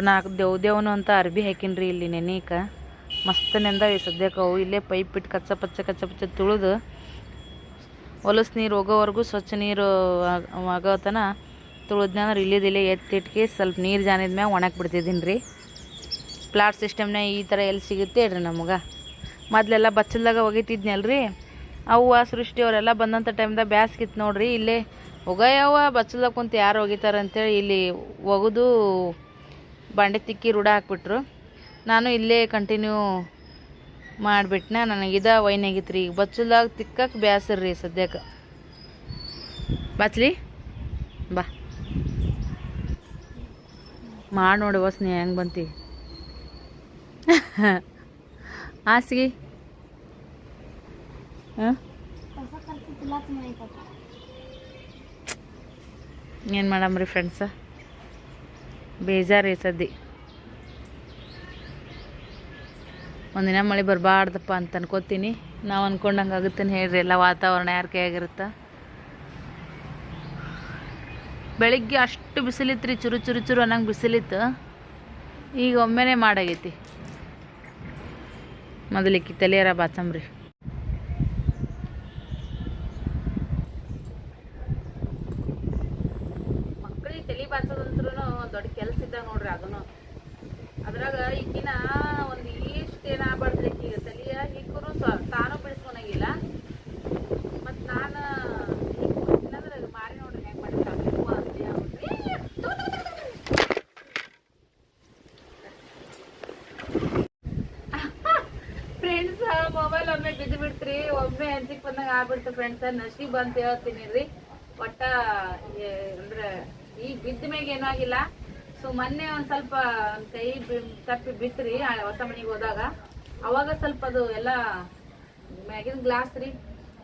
ಮೂರು ನಾಲ್ಕು ದೇವ್ ದೇವನು ಅಂತ ಅರ್ಬಿ ಹಾಕಿನ್ರಿ ಇಲ್ಲಿ ನೆನೀಕ. ಮಸ್ತ್ ಈ ಸದ್ಯಕ್ಕೆ ಅವು ಇಲ್ಲೇ ಪೈಪ್ ಇಟ್ಟು ಕಚ್ಚ ಪಚ್ಚ ಕಚ್ಚ ಪಚ್ಚ ತುಳಿದು. ಹೊಲಸು ನೀರು ಹೋಗೋವರೆಗೂ ಸ್ವಚ್ಛ ನೀರು ಆಗ- ಆಗೋತನ ತುಳಿದ್ನಂದ್ರೆ ಇಲ್ಲಿದಿಲ್ಲೇ ಎತ್ತಿಟ್ಕೆ ಸ್ವಲ್ಪ ನೀರು ಜಾನಿದ ಮ್ಯಾಗ ಒಣಗಿ ಬಿಡ್ತಿದ್ದೀನಿ ರೀ ಪ್ಲಾಟ್ ಸಿಸ್ಟಮ್ನೇ ಈ ಥರ ಎಲ್ಲಿ ಸಿಗುತ್ತೆ ಹೇಳ್ರಿ ನಮಗೆ. ಮೊದಲೆಲ್ಲ ಬಚ್ಚಲ್ದಾಗ ಒಗಿತಿದ್ನಲ್ರಿ. ಅವ್ವ ಸೃಷ್ಟಿ ಅವರೆಲ್ಲ ಬಂದಂಥ ಟೈಮ್ದಾಗ ಬ್ಯಾಸ್ಗಿತ್ತು ನೋಡ್ರಿ ಇಲ್ಲೇ ಒಗಯವ್ವ ಬಚ್ಚಲ್ದಾಗ ಕುಂತು ಯಾರು ಒಗಿತಾರೆ ಅಂತೇಳಿ ಇಲ್ಲಿ ಒಗೆದು ಬಾಂಡೆ ತಿಕ್ಕಿ ರೂಢ ಹಾಕ್ಬಿಟ್ರು. ನಾನು ಇಲ್ಲೇ ಕಂಟಿನ್ಯೂ ಮಾಡಿಬಿಟ್ನ, ನನಗೆ ಇದ ವೈನ್ ಆಗಿತ್ತು ರೀ ಈಗ ಬಚ್ಚಲ್ದಾಗ ತಿಕ್ಕಕ್ಕೆ ಬ್ಯಾಸರ ರೀ ಸದ್ಯಕ್ಕೆ ಬಚ್ಲಿ? ಬಾ. ಮಾಡಿ ನೋಡಿ ವಸ್ನಿ ಹೆಂಗೆ ಬಂತಿ? ಹಾಸಿಗೆ. ಹಾಂ? ಏನು ಮಾಡಮ್ರಿ ಫ್ರೆಂಡ್ಸ ಬೇಜಾರು ಸದ್ದಿ. ಒಂದಿನ ಮಳೆ ಬರಬಾರ್ದಪ್ಪ ಅಂತ ಅನ್ಕೋತೀನಿ. ನಾವು ಅಂದ್ಕೊಂಡಂಗೆ ಆಗುತ್ತೇನೆ ಹೇಳ್ರಿ, ಎಲ್ಲ ವಾತಾವರಣ ಯಾರ ಕೈಯಾಗಿರುತ್ತೆ? ಬೆಳಿಗ್ಗೆ ಅಷ್ಟು ಬಿಸಿಲಿತ್ತು ರೀ ಚುರು ಚುರು ಚುರು ಅನ್ನಂಗೆ ಬಿಸಿಲಿತ್ತು. ಈಗ ಒಮ್ಮೆನೇ ಮಾಡಾಗೈತಿ. ಮೊದಲಿಕ್ಕಿ ತಲೆಯರ ಬಾಚಂಬ್ರಿ ಮಕ್ಕಳಿಗೆ ತಲೆ ಬಾಚೋದಂತ್ರೂ ದೊಡ್ಡ ಕೆಲಸ ಇದ್ದಾಗ ನೋಡ್ರಿ ಅದನ್ನು ಅದ್ರಾಗ ಈಗಿನ ಒಂದು ಈಸ್ಟ್ ಏನಾಗ್ಬಾರ್ದ್ರಿ ಈಗ ತಲೆಯ ಹಿಕ್ಕರು ಸ್ವ, ತಾನು ಬಿಡಿಸ್ಕೊಳಂಗಿಲ್ಲ ಮತ್ತು ನಾನು ಹಿಕ್ಕಂದ್ರೆ ಮಾರಿ ನೋಡ್ರಿ ಹೆಂಗೆ ಮಾಡಿ ಫ್ರೆಂಡ್ಸ್ ಮೊಬೈಲ್ ಒಮ್ಮೆ ಬಿದ್ದು ಬಿಡ್ತ್ರಿ. ಒಮ್ಮೆ ಅಂಜಿಕ್ ಬಂದಾಗ ಆಗ್ಬಿಡ್ತು ಫ್ರೆಂಡ್ಸ್ ನಶೀಬ್ ಅಂತ ಹೇಳ್ತೀನಿ ರೀ. ಒಟ್ಟ ಅಂದ್ರೆ ಈಗ ಬಿದ್ದ ಮ್ಯಾಗ ಏನೂ ಆಗಿಲ್ಲ. ಸೊ ಮೊನ್ನೆ ಒಂದು ಸ್ವಲ್ಪ ಕೈ ತಪ್ಪಿ ಬಿತ್ರಿ ಹೊಸ ಮನೆಗೆ ಹೋದಾಗ. ಅವಾಗ ಸ್ವಲ್ಪ ಅದು ಎಲ್ಲ ಮ್ಯಾಗಿನ ಗ್ಲಾಸ್ ರೀ.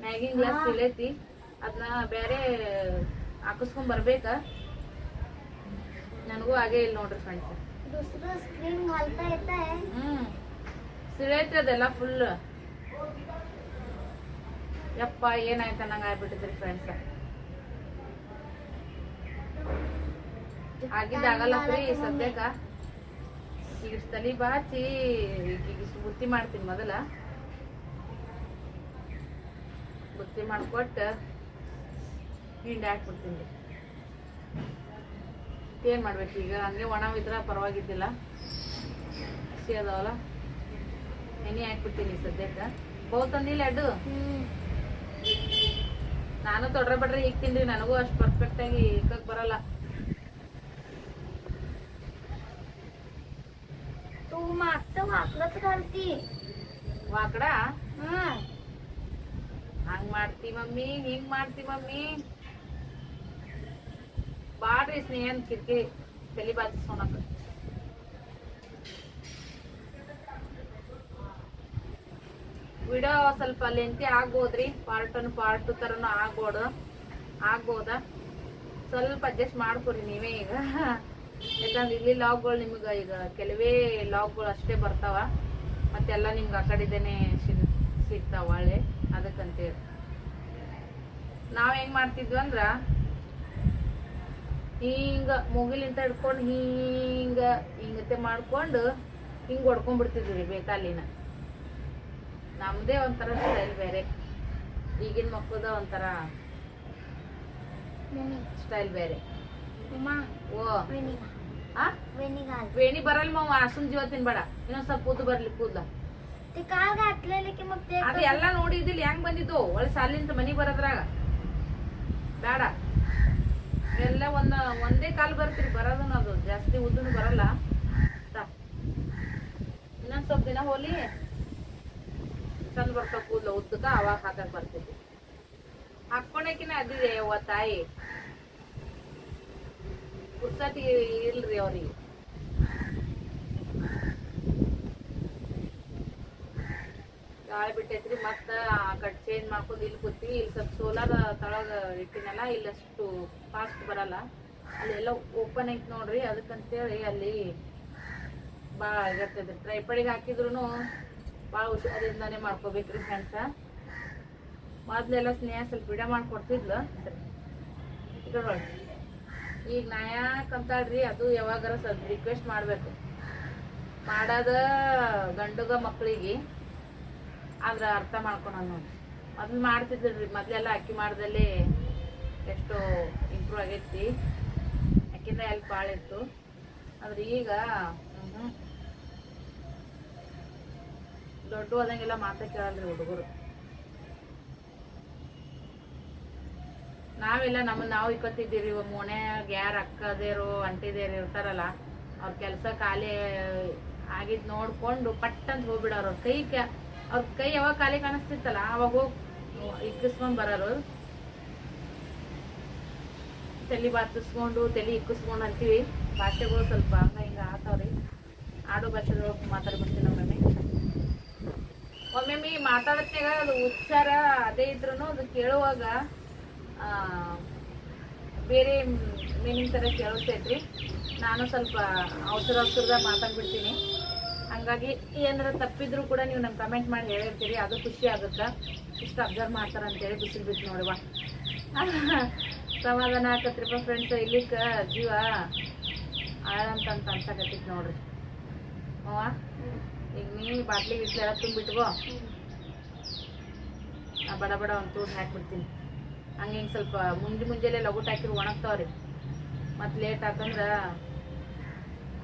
ಮ್ಯಾಗಿನ ಗ್ಲಾಸ್ ಇಲ್ಲೈತಿ ಅದನ್ನ ಬೇರೆ ಹಾಕಿಸ್ಕೊಂಡ್ ಬರ್ಬೇಕ. ನನಗೂ ಹಾಗೆ ಇಲ್ಲ ನೋಡ್ರಿ ಫ್ರೆಂಡ್ಸ್ ಹ್ಮ್. ಸಿಳೈತಿ ಅದೆಲ್ಲ ಫುಲ್ ಯಪ್ಪ ಏನಾಯ್ತ ನಂಗೆ ಆಗ್ಬಿಟ್ಟಿದ್ರಿ ಫ್ರೆಂಡ್ಸ್ ಆಗಿದ್ದಾಗಲ್ಲ ಫ್ರೀ ಸದ್ಯಕ್ಕ. ಈಗ ತಲಿ ಬಾಚಿ ಈಗ ಇಷ್ಟು ಬುತ್ತಿ ಮಾಡ್ತೀನಿ ಮೊದಲ. ಬುತ್ತಿ ಮಾಡ್ಕೊಟ್ಟು ಹಿಂಡಿ ಹಾಕ್ಬಿಡ್ತೀನಿ. ಏನ್ ಮಾಡ್ಬೇಕು ಈಗ? ಹಂಗೆ ಒಣವಿದ್ರ ಪರವಾಗಿದ್ದಿಲ್ಲ. ಹಸಿ ಅದಾವಲ್ಲ? ಎಣ್ಣೆ ಹಾಕ್ಬಿಡ್ತೀನಿ ಸದ್ಯಕ್ಕೆ. ಬಹು ತಂದಿಲ್ಲ ಅಡ್ಡು ನಾನು ತೊಡ್ರೆ ಬಡ್ರೆ ಹಿಗ್ತೀನಿ ನನಗೂ ಅಷ್ಟು ಪರ್ಫೆಕ್ಟ್ ಆಗಿ ಇಕ್ಕಕ್ ಬರಲ್ಲ. ಕಲ್ತಿ ವಾಕಡ? ಹ್ಮ್ ಹಂಗ್ ಮಾಡ್ತಿ ಮಮ್ಮಿ ಹಿಂಗ್ ಮಾಡ್ತಿ ಮಮ್ಮಿ. ಬಾಡ್ರಿ ಸ್ನೇಹನ್ ಕಿರ್ಕಿರಿ ತಲೆ ಬಾಚಿಸ್ಕೊಳಕ ಬಿಡೋ ಸ್ವಲ್ಪ ಲೆಂತಿ ಆಗ್ಬೋದ್ರಿ ಪಾರ್ಟ್ ಅನ್ ಪಾರ್ಟ್ ತರನು ಆಗ್ಬೋದು. ಆಗ್ಬೋದ? ಸ್ವಲ್ಪ ಅಡ್ಜಸ್ಟ್ ಮಾಡ್ಕೊರಿ ನೀವೇ ಈಗ. ಯಾಕಂದ್ರೆ ಇಲ್ಲಿ ಲಾಗ್ಗಳು ನಿಮ್ಗೆ ಈಗ ಕೆಲವೇ ಲಾಗ್ಗಳು ಅಷ್ಟೇ ಬರ್ತಾವ. ಮತ್ತೆಲ್ಲ ನಿಮ್ಗೆ ಆ ಕಡೆದೇನೆ ಸಿಗ್ತಾವ ಒಳ್ಳೆ? ಅದಕ್ಕಂತೇಳಿ ನಾವು ಹೆಂಗೆ ಮಾಡ್ತಿದ್ವಿ ಅಂದ್ರೆ ಹಿಂಗೆ ಮುಗಿಲಿಂತ ಹಿಡ್ಕೊಂಡು ಹಿಂಗೆ ಹಿಂಗತೆ ಮಾಡ್ಕೊಂಡು ಹಿಂಗೆ ಹೊಡ್ಕೊಂಡ್ಬಿಡ್ತಿದ್ವಿ ಬೇಕಾಲಿನ ನಮ್ಮದೇ ಒಂಥರ ಸ್ಟೈಲ್ ಬೇರೆ. ಈಗಿನ ಮಕ್ಕಳದ ಒಂಥರ ಸ್ಟೈಲ್ ಬೇರೆ. ಓ. वेणी ಆ वेणी घाल ವೇಣಿ ಬರಲ್ಲ ಮಾವ ಸುಮ್ ಜೀವ ತಿನ್ಬೇಡ ಇನ್ನೊಂದ್ ಸ್ವಲ್ಪ ಕೂದು ಬರ್ಲಿ ಕೂದ್ಲ ते काल घातलेले की मग ते ಅದು ಎಲ್ಲ ನೋಡಿದಿಲ್ಲ ಹೆಂಗ್ ಬಂದಿದ್ದು ಒಳ್ಳೆ ಸಾಲಿಂದ ಮನಿಗ್ ಬರೋದ್ರಾಗ ಬೇಡ ಎಲ್ಲ ಒಂದ ಒಂದೇ ಕಾಲ್ ಬರ್ತೀರಿ ಬರೋದನ್ನ ಅದು ಜಾಸ್ತಿ ಉದ್ದನು ಬರಲ್ಲ ತಾ. ಇನ್ನೊಂದ್ ಸ್ವಲ್ಪ ದಿನ ಹೋಲಿ ಚಂದ ಬರ್ತಾವ ಕೂದ್ಲ ಉದ್ದಕ್ಕ ಅವಾಗ ಹಾಕಕ್ ಬರ್ತೈತಿ ಹಾಕೊಂಡಕಿನ ಅದಿದೆ ಅವ್ವ ತಾಯಿ ಪುರ್ಸತಿ ಇಲ್ರಿ ಅವ್ರಿಗೆ. ಗಾಳಿ ಬಿಟ್ಟೈತ್ರಿ, ಮತ್ತ ಆ ಕಡೆ ಚೇಂಜ್ ಮಾಡ್ಕೊಂಡು ಇಲ್ಲಿ ಕೂತೀವಿ ಇಲ್ಲಿ ಸ್ವಲ್ಪ ಸೋಲಾರ್ ತಳಗ ಇಟ್ಟಿನಲ್ಲ ಇಲ್ಲಷ್ಟು ಫಾಸ್ಟ್ ಬರಲ್ಲ. ಅಲ್ಲೆಲ್ಲ ಓಪನ್ ಐತಿ ನೋಡ್ರಿ, ಅದಕ್ಕಂತೇಳಿ ಅಲ್ಲಿ ಭಾಳ ಆಗತ್ತದ್ರಿ ಟ್ರೈಪಡಿಗೆ ಹಾಕಿದ್ರು ಭಾಳ ಹುಷಾರಿಂದಾನೆ ಮಾಡ್ಕೋಬೇಕ್ರಿ ಫ್ರೆಂಡ್ಸ ಮೊದ್ಲೆಲ್ಲ ಸ್ನೇಹ, ಸ್ವಲ್ಪ ಬಿಡ ಮಾಡ್ಕೊಡ್ತಿದ್ಲು ಸರಿ. ಇದ್ರೊಳಗೆ ಈಗ ನಾ ಅಂತಾಳ್ರಿ, ಅದು ಯಾವಾಗಾರ ಸ್ವಲ್ಪ ರಿಕ್ವೆಸ್ಟ್ ಮಾಡಬೇಕು. ಮಾಡೋದ ಗಂಡುಗ ಮಕ್ಕಳಿಗೆ ಆದ್ರೆ ಅರ್ಥ ಮಾಡ್ಕೊಳ ನೋಡಿ ಮೊದ್ಲು ಮಾಡ್ತಿದ್ರಿ ಮೊದ್ಲೆಲ್ಲ ಅಕ್ಕಿ ಮಾಡ್ದಲ್ಲಿ ಎಷ್ಟು ಇಂಪ್ರೂವ್ ಆಗೈತಿ. ಅಕ್ಕಿಂದ ಎಲ್ಲಿ ಇತ್ತು. ಆದ್ರೆ ಈಗ ದೊಡ್ಡ ಹೋದಂಗೆಲ್ಲ ಮಾತಾ ಕೇಳಲ್ರಿ ಹುಡುಗರು. ನಾವೆಲ್ಲ ನಮ್ಮ ನಾವು ಇಪ್ಪತ್ತಿದ್ದೀರಿ ಮೋನ್ಯಾಗ ಯಾರು ಅಕ್ಕದೇರು, ಅಂಟಿದೇರು ಇರ್ತಾರಲ್ಲ, ಅವ್ರ ಕೆಲಸ ಖಾಲಿ ಆಗಿದ್ ನೋಡ್ಕೊಂಡು ಪಟ್ ಅಂತ ಹೋಗ್ಬಿಡೋರು. ಅವ್ರ ಕೈ ಅವ್ರ ಕೈ ಯಾವಾಗ ಖಾಲಿ ಕಾಣಿಸ್ತಿತ್ತಲ್ಲ, ಅವಾಗ ಹೋಗಿ ಇಕ್ಕಿಸ್ಕೊಂಡ್ ಬರೋರು. ತಲೆ ಬಾತಿಸ್ಕೊಂಡು, ತಲೆ ಇಕ್ಕಿಸ್ಕೊಂಡು ಅಂತೀವಿ. ಭಾಷೆಗಳು ಸ್ವಲ್ಪ ಹಂಗ ಹಿಂಗ ಆತಾವ್ರಿ ಆಡು ಭಾಷೆದೊಳಗೆ ಮಾತಾಡ್ಬಿಡ್ತೀನಿ ಒಮ್ಮೊಮ್ಮೆ. ಒಮ್ಮೊಮ್ಮೆ ಮಾತಾಡತ್ನಾಗ ಅದು ಉಚ್ಚಾರ ಅದೇ ಇದ್ರು ಅದು ಕೇಳುವಾಗ ಬೇರೆ ಮೀನಿಂಗ್ ಥರ ಕೇಳಿಸ್ತೈತ್ರಿ ನಾನು ಸ್ವಲ್ಪ ಅವಸರ ಅವಸರದಾಗ ಮಾತಾಡ್ಬಿಡ್ತೀನಿ. ಹಂಗಾಗಿ ಏನಾರ ತಪ್ಪಿದ್ರು ಕೂಡ ನೀವು ನಂಗೆ ಕಮೆಂಟ್ ಮಾಡಿ ಹೇಳಿರ್ತೀರಿ. ಅದು ಖುಷಿ ಆಗುತ್ತೆ? ಇಷ್ಟು ಅಬ್ಸರ್ವ್ ಮಾಡ್ತಾರೆ ಅಂತೇಳಿ ಬಿಸಿಲು ಬಿಟ್ಟು ನೋಡುವ. ಸಮಾಧಾನ ಆಕತ್ರಿಪ್ಪ ಫ್ರೆಂಡ್ಸ್ ಇಲ್ಲಿಕ್ಕೆ ಜೀವ ಆಳಂತ ಅಂತ ಅನ್ಸಕತ್ತಿತ್ತು ನೋಡ್ರಿ. ಅವ್ವ, ಈಗ ನೀ ಬಾಟ್ಲಿ ಗಿಟ್ಲೆಲ್ಲ ತುಂಬಿಟ್ಕೋ. ನಾ ಬಡ ಬಡ ಒಂದು ತೂರ್ ಹಾಕ್ಬಿಡ್ತೀನಿ. ಹಂಗೆ ಹಿಂಗೆ ಸ್ವಲ್ಪ ಮುಂಜಿ ಮುಂಜಾನೆ ಲಗುಟ್ ಹಾಕಿರು ಒಣಗ್ತಾವ್ರಿ. ಮತ್ತು ಲೇಟ್ ಆತಂದ್ರೆ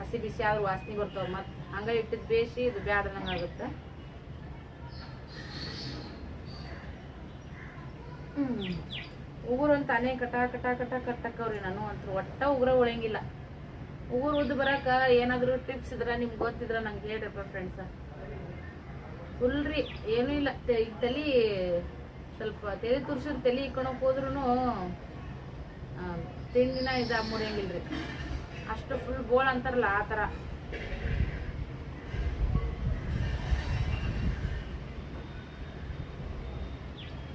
ಹಸಿ ಬಿಸಿ ಆದ್ರೆ ವಾಸನೆ ಬರ್ತಾವ. ಮತ್ತು ಹಂಗೆ ಇಟ್ಟಿದ್ದು ಬೇಯಿಸಿ ಇದು ಬ್ಯಾಡ್ದಂಗೆ ಆಗುತ್ತೆ. ಉಗುರು ಅಂತ ತಾನೇ ಕಟ ಕಟ ಕಟ ಕಟ್ಟಕ್ಕವ್ರಿ ನಾನು ಅಂತ ಒಟ್ಟ ಉಗುರ ಉಳಿಯಂಗಿಲ್ಲ. ಉಗುರು ಉದ್ದು ಬರಕ್ಕೆ ಏನಾದರೂ ಟಿಪ್ಸ್ ಇದ್ರ ನಿಮ್ಗೆ ಗೊತ್ತಿದ್ರ ನಂಗೆ ಹೇಳ್ರಿಪ್ಪ ಫ್ರೆಂಡ್ಸ ಫುಲ್ ರೀ, ಏನೂ ಇಲ್ಲ. ತಲೆ ಸ್ವಲ್ಪ ತಲೆ ತುರ್ಸಿದ್ ತಲೆ ಇಕ್ಕೊಳಕ್ ಹೋದ್ರೂ ತಿಂಡಿನ ಇದ ಮುರಿಯಂಗಿಲ್ರಿ. ಅಷ್ಟು ಫುಲ್ ಬೋಳ್ ಅಂತಾರಲ್ಲ ಆ ಥರ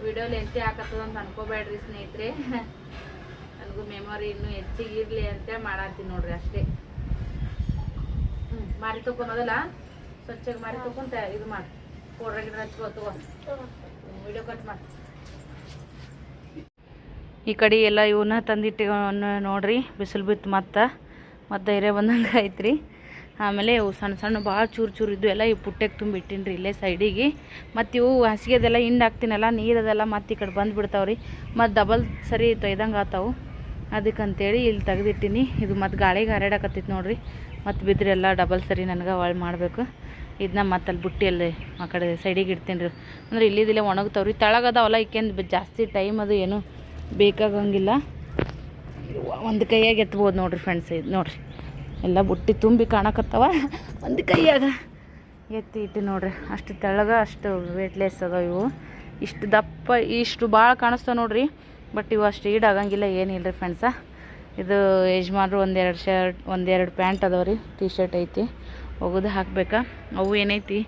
ವಿಡಿಯೋಲಿ ಎಂತೆ ಹಾಕತ್ತದ ಅಂತ ಅನ್ಕೋಬೇಡ್ರಿ ಸ್ನೇಹಿತರೆ. ನನಗೂ ಮೆಮೊರಿ ಇನ್ನೂ ಹೆಚ್ಚಿಗೆ ಇರಲಿ ಅಂತ ಮಾಡತ್ತೀನಿ ನೋಡ್ರಿ ಅಷ್ಟೇ. ಹ್ಞೂ ಮಾರಿ ಮೊದಲ. ಸ್ವಚ್ಛಗೆ ಮಾರಿ ತಗೊಂತ ಇದು ಮಾಡಿ. ಪೌಡ್ರ್ ಗಿಡ ವಿಡಿಯೋ ಈ ಕಡೆ ಎಲ್ಲ ಇವನ್ನ ತಂದಿಟ್ಟು ನೋಡ್ರಿ, ಬಿಸಿಲು ಬಿತ್ತು ಮತ್ತೆ ಮತ್ತೆ ಧೈರ್ಯ ಬಂದಂಗೆ ಐತ್ರಿ. ಆಮೇಲೆ ಇವು ಸಣ್ಣ ಸಣ್ಣ ಭಾಳ ಚೂರು ಚೂರು ಇದ್ದು ಎಲ್ಲ ಈ ಪುಟ್ಟೆಗೆ ತುಂಬಿಟ್ಟಿನಿ ರೀ ಇಲ್ಲೇ ಸೈಡಿಗೆ. ಮತ್ತು ಇವು ಹಸಿಗೆದೆಲ್ಲ ಹಿಂಡ್ ಹಾಕ್ತೀನಲ್ಲ ನೀರದೆಲ್ಲ ಮತ್ತು ಈ ಕಡೆ ಬಂದು ರೀ ಮತ್ತು ಡಬಲ್ ಸರಿ ತೊಯ್ದಂಗೆ ಆತಾವು. ಅದಕ್ಕಂತೇಳಿ ಇಲ್ಲಿ ತೆಗೆದಿಟ್ಟಿನಿ. ಇದು ಮತ್ತು ಗಾಳಿಗೆ ಹರಡಕತ್ತೈತಿ ನೋಡ್ರಿ. ಮತ್ತು ಬಿದ್ರೆಲ್ಲ ಡಬಲ್ ಸರಿ ನನಗೆ ಒಳ್ಳೆ ಮಾಡಬೇಕು. ಇದನ್ನ ಮತ್ತೆ ಅಲ್ಲಿ ಬುಟ್ಟಿ ಅಲ್ಲಿ ಆ ಕಡೆ ಸೈಡಿಗೆ ಇಡ್ತೀನಿ ರೀ. ಅಂದ್ರೆ ಇಲ್ಲಿದಿಲ್ಲ ಒಣಗ್ತಾವ್ರಿ ತಳಗದಾವಲ್ಲ ಈಕೆಂದು ಜಾಸ್ತಿ ಟೈಮ್ ಅದು ಏನು ಬೇಕಾಗಂಗಿಲ್ಲ. ಒಂದು ಕೈಯಾಗ ಎತ್ಬೋದು ನೋಡ್ರಿ ಫ್ರೆಂಡ್ಸ್ ಇದು ನೋಡ್ರಿ. ಎಲ್ಲ ಬುಟ್ಟಿ ತುಂಬಿ ಕಾಣಕತ್ತವ. ಒಂದು ಕೈಯಾಗ ಎತ್ತಿ ಇಟ್ಟು ನೋಡ್ರಿ. ಅಷ್ಟು ತೆಳಗ, ಅಷ್ಟು ವೇಟ್ಲೆಸ್ ಅದಾವ ಇವು. ಇಷ್ಟು ದಪ್ಪ, ಇಷ್ಟು ಭಾಳ ಕಾಣಿಸ್ತಾವ ನೋಡ್ರಿ. ಬಟ್ ಇವು ಅಷ್ಟು ಈಡ್ ಆಗಂಗಿಲ್ಲ ಏನಿಲ್ಲ ರೀ ಫ್ರೆಂಡ್ಸ ಇದು ಯಜಮಾನ್ರು ಒಂದೆರಡು ಶರ್ಟ್ ಒಂದೆರಡು ಪ್ಯಾಂಟ್ ಅದಾವ ರೀ. ಟಿ ಶರ್ಟ್ ಐತಿ. ಒಗದು ಹಾಕ್ಬೇಕಾ? ಅವು ಏನೈತಿ?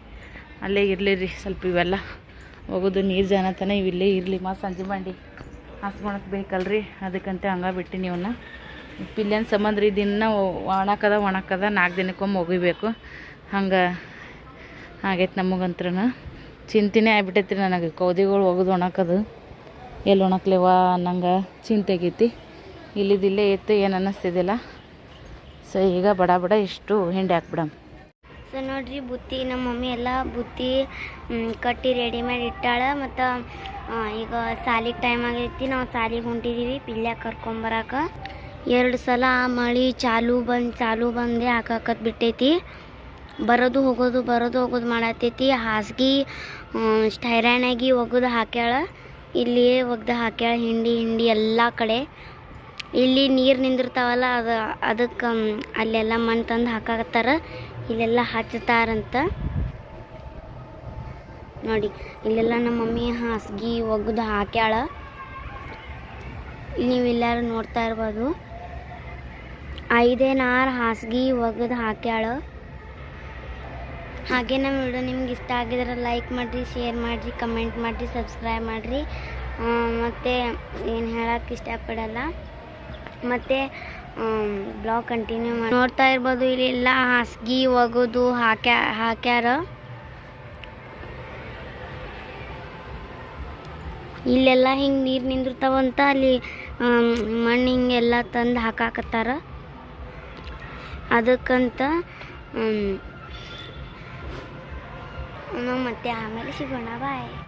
ಅಲ್ಲೇ ಇರಲಿ ರೀ ಸ್ವಲ್ಪ ಇವೆಲ್ಲ. ಒಗೆದು ನೀರು ಜಾನತನ ತಾನೇ ಇವಿಲ್ಲೇ ಇರಲಿ. ಮತ್ತು ಸಂಜೆ ಮಾಡಿ ಹಾಸ್ಕೊಳಕ್ಕೆ ಬೇಕಲ್ರಿ? ಅದಕ್ಕಂತ ಹಂಗೆ ಬಿಟ್ಟಿನಿ ಇವನ್ನ ಪಿಲ್ಯನ್ ಸಂಬಂಧ ರೀ? ದಿನ ಒಣಕದ ಒಣಕದ. ನಾಲ್ಕು ದಿನಕ್ಕೊಮ್ಮೆ ಒಗಿಬೇಕು. ಹಂಗೆ ಆಗೈತೆ ನಮಗಂತ್ರ ಚಿಂತೆನೇ ಆಗ್ಬಿಟ್ಟೈತಿ ನನಗೆ. ಕೌದಿಗಳು ಒಗದು ಒಣಕದು. ಎಲ್ಲಿ ಒಣಕ್ಲೇವ ಅನ್ನಂಗೆ ಚಿಂತೆ ಆಗೈತಿ. ಇಲ್ಲಿದಿಲ್ಲೇ ಇತ್ತು ಏನು ಅನ್ನಿಸ್ತಿದ್ದಿಲ್ಲ. ಸೊ ಈಗ ಬಡ ಬಡ ಇಷ್ಟು ಹಿಂಡಿ ಹಾಕ್ಬಿಡಮ್. ನೋಡ್ರಿ, ಬುತ್ತಿ, ನಮ್ಮ ಮಮ್ಮಿ ಎಲ್ಲ ಬುತ್ತಿ ಕಟ್ಟಿ ರೆಡಿಮೇಡ್ ಇಟ್ಟಾಳೆ. ಮತ್ತು ಈಗ ಸಾಲಿಗೆ ಟೈಮ್ ಆಗೈತಿ, ನಾವು ಸಾಲಿಗೆ ಹೊಂಟಿದ್ದೀವಿ ಪಿಲ್ಯ ಕರ್ಕೊಂಬರಾಕ ಎರಡು ಸಲ ಆ ಮಳೆ ಚಾಲು ಬಂದು, ಚಾಲು ಬಂದೆ ಹಾಕಾಕತ್ ಬಿಟ್ಟೈತಿ. ಬರೋದು ಹೋಗೋದು ಬರೋದು ಹೋಗೋದು ಮಾಡತ್ತೈತಿ ಹಾಸಿಗೆ ಸ್ಟೈರಾಣಾಗಿ ಒಗೆದು ಹಾಕ್ಯಾಳ. ಇಲ್ಲಿಯೇ ಒಗ್ದು ಹಾಕ್ಯಾಳ, ಹಿಂಡಿ ಹಿಂಡಿ ಎಲ್ಲ ಕಡೆ. ಇಲ್ಲಿ ನೀರು ನಿಂದಿರ್ತಾವಲ್ಲ, ಅದು, ಅದಕ್ಕೆ ಅಲ್ಲೆಲ್ಲ ಮಣ್ಣು ತಂದು ಹಾಕಾಕತ್ತಾರ. ಇಲ್ಲೆಲ್ಲ ಹಚ್ತಾರಂತ ನೋಡಿ, ಇಲ್ಲೆಲ್ಲ ನಮ್ಮ ಮಮ್ಮಿ ಹಾಸಿಗೆ ಒಗ್ದು ಹಾಕ್ಯಾಳ. ನೀವೆಲ್ಲರೂ ನೋಡ್ತಾ ಇರ್ಬೋದು. ಐದೇನಾರು ಹಾಸಿಗೆ ಒಗ್ದು ಹಾಕ್ಯಾಳ. ಹಾಗೆ ನಮ್ಮ ವಿಡಿಯೋ ನಿಮ್ಗೆ ಇಷ್ಟ ಆಗಿದ್ರೆ ಲೈಕ್ ಮಾಡಿರಿ, ಶೇರ್ ಮಾಡಿರಿ, ಕಮೆಂಟ್ ಮಾಡಿರಿ, ಸಬ್ಸ್ಕ್ರೈಬ್ ಮಾಡಿರಿ. ಮತ್ತು ಏನು ಹೇಳೋಕ್ಕೆ ಇಷ್ಟಪಡಲ್ಲ. ಮತ್ತು ಬ್ಲಾಗ್ ಕಂಟಿನ್ಯೂ ಮಾಡಿ ನೋಡ್ತಾ ಇರ್ಬೋದು ಇಲ್ಲೆಲ್ಲ ಹಾಸಿಗೆ, ಒಗೋದು, ಹಾಕ್ಯಾ, ಹಾಕ್ಯಾರ. ಇಲ್ಲೆಲ್ಲ ಹಿಂಗೆ ನೀರು ನಿಂದಿರ್ತಾವಂತ, ಅಲ್ಲಿ ಮಣ್ಣು ಹಿಂಗೆಲ್ಲ ತಂದು ಹಾಕಾಕತ್ತಾರ. ಅದಕ್ಕಂತ ಮತ್ತೆ ಆಮೇಲೆ ಸಿಗೋಣ ಬಾಯ್